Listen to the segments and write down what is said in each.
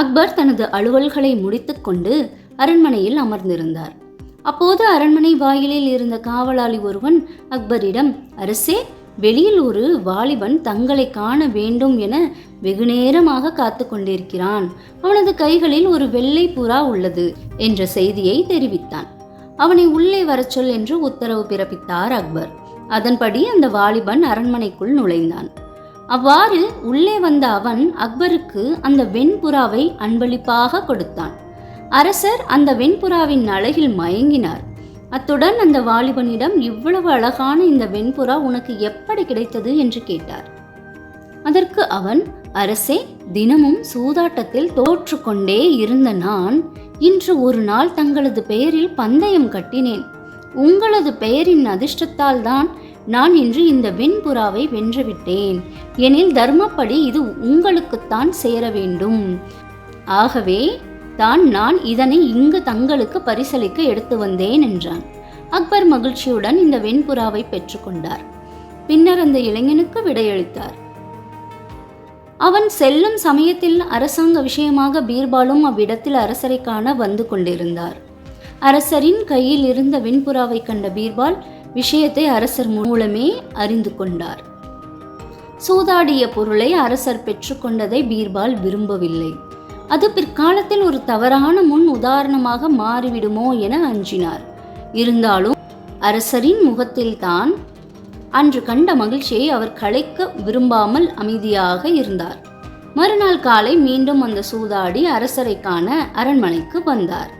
அக்பர் தனது அலுவல்களை முடித்துக்கொண்டு அரண்மனையில் அமர்ந்திருந்தார். அப்போது அரண்மனை வாயிலில் இருந்த காவலாளி ஒருவன் அக்பரிடம் அரசே வெளியில் ஒரு வாலிபன் தங்களை காண வேண்டும் என வெகுநேரமாக காத்து கொண்டிருக்கிறான். அவனது கைகளில் ஒரு வெள்ளை புறா உள்ளது என்ற செய்தியை தெரிவித்தான். அவனை உள்ளே வரச் சொல் என்று உத்தரவு பிறப்பித்தார் அக்பர். அதன்படி அந்த வாலிபன் அரண்மனைக்குள் நுழைந்தான். அவ்வாறு உள்ளே வந்த அவன் அக்பருக்கு அந்த வெண்புறாவை அன்பளிப்பாக கொடுத்தான். அரசர் அந்த வெண்புறாவின் அழகில் மயங்கினார். அத்துடன் அந்த வாலிபனிடம் இவ்வளவு அழகான இந்த வெண்புறா உனக்கு எப்படி கிடைத்தது? என்று கேட்டார். அதற்கு அவன் அரசே தினமும் சூதாட்டத்தில் தோற்றுக்கொண்டே இருந்த நான் இன்று ஒரு நாள் தங்களது பெயரில் பந்தயம் கட்டினேன். உங்களது பெயரின் அதிர்ஷ்டத்தால் தான் நான் இன்று இந்த வெண்புறாவை வென்றுவிட்டேன். எனில் தர்மப்படி இது உங்களுக்குத்தான் சேர வேண்டும். ஆகவே தான் நான் இதனை இங்கு தங்களுக்கு பரிசளிக்க எடுத்து வந்தேன் என்றான். அக்பர் மகிழ்ச்சியுடன் இந்த வெண்புறாவை பெற்றுக்கொண்டார். பின்னர் அந்த இளைஞனுக்கு விடையளித்தார். அவன் செல்லும் சமயத்தில் அரசாங்க விஷயமாக பீர்பாலும் அவ்விடத்தில் அரசரை காண வந்து கொண்டிருந்தார். அரசரின் கையில் இருந்த வெண்புறாவை கண்ட பீர்பால் விஷயத்தை அரசர் மூலமே அறிந்து கொண்டார். சூதாடிய பொருளை அரசர் பெற்றுக்கொண்டதை பீர்பால் விரும்பவில்லை. அது பிற்காலத்தில் ஒரு தவறான முன் உதாரணமாக மாறிவிடுமோ என அஞ்சினார். இருந்தாலும் அரசரின் முகத்தில்தான் அன்று கண்ட மகிழ்ச்சியை அவர் களைக்க விரும்பாமல் அமைதியாக இருந்தார். மறுநாள் காலை மீண்டும் அந்த சூதாடி அரசரை காண அரண்மனைக்கு வந்தார்.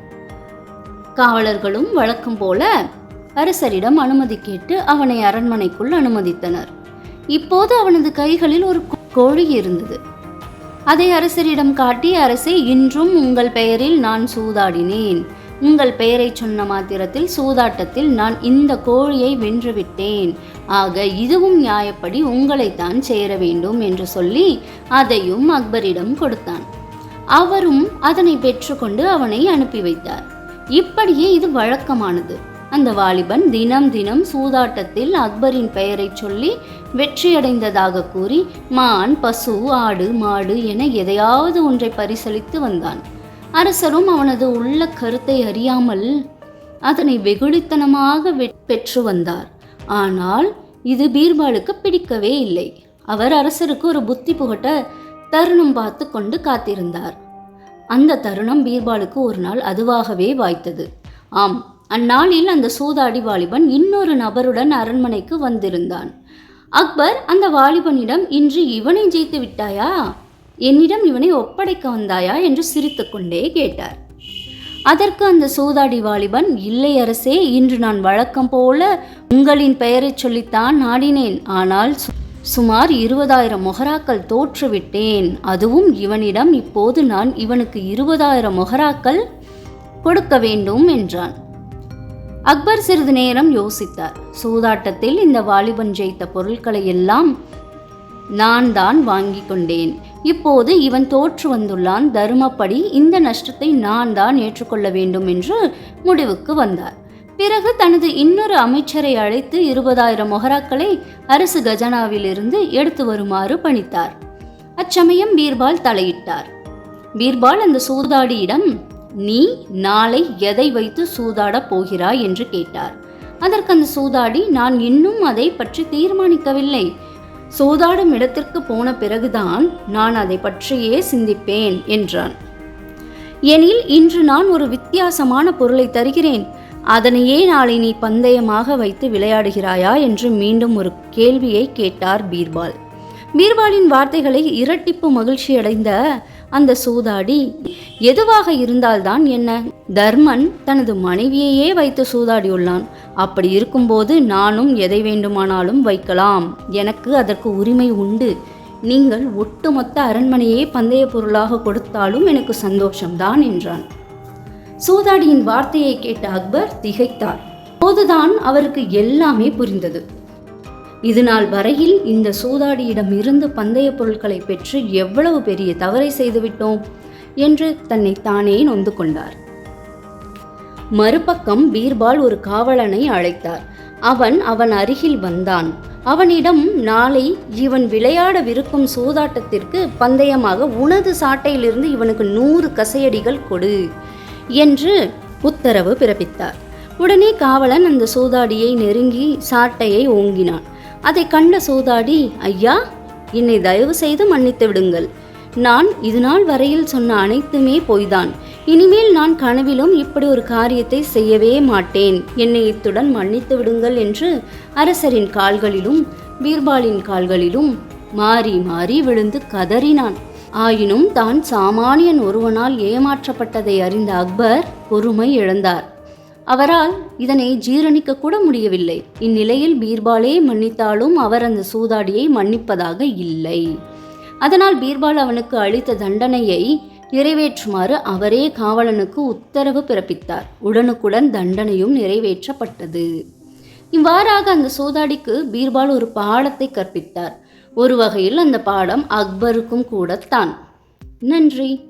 காவலர்களும் வழக்கம் போல அரசரிடம் அனுமதி கேட்டு அவனை அரண்மனைக்குள் அனுமதித்தனர். இப்போது அவனது கைகளில் ஒரு கோழி இருந்தது. அதை அரசரிடம் காட்டி அரசே இன்றும் உங்கள் பெயரில் நான் சூதாடினேன். உங்கள் பெயரை சொன்ன மாத்திரத்தில் சூதாட்டத்தில் நான் இந்த கோழியை வென்றுவிட்டேன். ஆக இதுவும் நியாயப்படி உங்களைத்தான் சேர வேண்டும் என்று சொல்லி அதையும் அக்பரிடம் கொடுத்தான். அவரும் அதனை பெற்றுக்கொண்டு அவனை அனுப்பி வைத்தார். இப்படியே இது வழக்கமானது. அந்த வாலிபன் தினம் தினம் சூதாட்டத்தில் அக்பரின் பெயரைச் சொல்லி வெற்றியடைந்ததாக கூறி மான் பசு ஆடு மாடு என எதையாவது ஒன்றை பரிசளித்து வந்தான். அரசரும் அவனது உள்ள கருத்தை அறியாமல் அதனை வெகுளித்தனமாக வெ- பெற்று வந்தார். ஆனால் இது பீர்பாலுக்கு பிடிக்கவே இல்லை. அவர் அரசருக்கு ஒரு புத்தி புகட்ட தருணம் பார்த்து கொண்டு காத்திருந்தார். அந்த தருணம் பீர்பாலுக்கு ஒரு நாள் அதுவாகவே வாய்த்தது. ஆம் அந்நாளில் அந்த சூதாடி வாலிபன் இன்னொரு நபருடன் அரண்மனைக்கு வந்திருந்தான். அக்பர் அந்த வாலிபனிடம் இன்று இவனை ஜெயித்து விட்டாயா? என்னிடம் இவனை ஒப்படைக்க வந்தாயா? என்று சிரித்துக்கொண்டே கேட்டார். அதற்கு அந்த சூதாடி வாலிபன் இல்லை அரசே இன்று நான் வழக்கம் போல உங்களின் பெயரைச் சொல்லித்தான் நாடினேன் ஆனால் சு- சுமார் இருபதாயிரம் மொஹராக்கள் தோற்றுவிட்டேன் அதுவும் இவனிடம் இப்போது நான் இவனுக்கு இருபதாயிரம் மொஹராக்கள் கொடுக்க வேண்டும் என்றான். அக்பர் சிறிது நேரம் யோசித்தார். சூதாட்டத்தில் இந்த வாலிபன் ஜெயித்த பொருட்களை எல்லாம் நான் தான் வாங்கி கொண்டேன். இப்போது இவன் தோற்று வந்துள்ளான். தருமப்படி இந்த நஷ்டத்தை நான் தான் ஏற்றுக்கொள்ள வேண்டும் என்று முடிவுக்கு வந்தார். பிறகு தனது இன்னொரு அமைச்சரை அழைத்து இருபதாயிரம் மொஹராக்களை அரசு கஜனாவிலிருந்து எடுத்து வருமாறு பணித்தார். அச்சமயம் பீர்பால் தலையிட்டார். பீர்பால் அந்த சூதாடியிடம் நீ நாளை எதை வைத்து சூதாடப் போகிறாய் என்று கேட்டார். அதற்கு அந்த சூதாடி நான் இன்னும் அதை பற்றி தீர்மானிக்கவில்லை. சூதாடும் இடத்திற்கு போன பிறகுதான் நான் அதை பற்றியே சிந்திப்பேன் என்றான். எனில் இன்று நான் ஒரு வித்தியாசமான பொருளை தருகிறேன். அதனையே நாளை நீ பந்தயமாக வைத்து விளையாடுகிறாயா என்று மீண்டும் ஒரு கேள்வியை கேட்டார் பீர்பால். பீர்பாலின் வார்த்தைகளை இரட்டிப்பு மகிழ்ச்சியடைந்த அந்த சூதாடி எதுவாக இருந்தால்தான் என்ன? தர்மன் தனது மனைவியையே வைத்து சூதாடியுள்ளான். அப்படி இருக்கும்போது நானும் எதை வேண்டுமானாலும் வைக்கலாம். எனக்கு அதற்கு உரிமை உண்டு. நீங்கள் ஒட்டுமொத்த அரண்மனையே பந்தய பொருளாக கொடுத்தாலும் எனக்கு சந்தோஷம்தான் என்றான். சூதாடியின் வார்த்தையை கேட்ட அக்பர் திகைத்தார். போதுதான் அவருக்கு எல்லாமே புரிந்தது. இதுநாள் வரையில் இந்த சூதாடியிடம் இருந்து பந்தய பொருட்களை பெற்று எவ்வளவு பெரிய தவறை செய்துவிட்டோம் என்று தன்னை தானே நொந்து கொண்டார். மறுபக்கம் பீர்பால் ஒரு காவலனை அழைத்தார். அவன் அவன் அருகில் வந்தான். அவனிடம் நாளை இவன் விளையாடவிருக்கும் சூதாட்டத்திற்கு பந்தயமாக உனது சாட்டையிலிருந்து இவனுக்கு நூறு கசையடிகள் கொடு என்று உத்தரவு பிறப்பித்தார். உடனே காவலன் அந்த சூதாடியை நெருங்கி சாட்டையை ஓங்கினான். அதை கண்ட சூதாடி ஐயா என்னை தயவு செய்து மன்னித்து விடுங்கள். நான் இதுநாள் வரையில் சொன்ன அனைத்துமே பொய்தான். இனிமேல் நான் கனவிலும் இப்படி ஒரு காரியத்தை செய்யவே மாட்டேன். என்னை இத்துடன் மன்னித்து விடுங்கள் என்று அரசரின் கால்களிலும் பீர்பாலின் கால்களிலும் மாறி மாறி விழுந்து கதறினான். ஆயினும் தான் சாமானியன் ஒருவனால் ஏமாற்றப்பட்டதை அறிந்த அக்பர் பொறுமை இழந்தார். அவரால் இதனை ஜீரணிக்க கூட முடியவில்லை. இந்நிலையில் பீர்பாலே மன்னித்தாலும் அவர் அந்த சூதாடியை மன்னிப்பதாக இல்லை. அதனால் பீர்பால் அவனுக்கு அளித்த தண்டனையை நிறைவேற்றுமாறு அவரே காவலனுக்கு உத்தரவு பிறப்பித்தார். உடனுக்குடன் தண்டனையும் நிறைவேற்றப்பட்டது. இவ்வாறாக அந்த சூதாடிக்கு பீர்பால் ஒரு பாடத்தை கற்பித்தார். ஒரு வகையில் அந்த பாடம் அக்பருக்கும் கூடத்தான் நன்றி.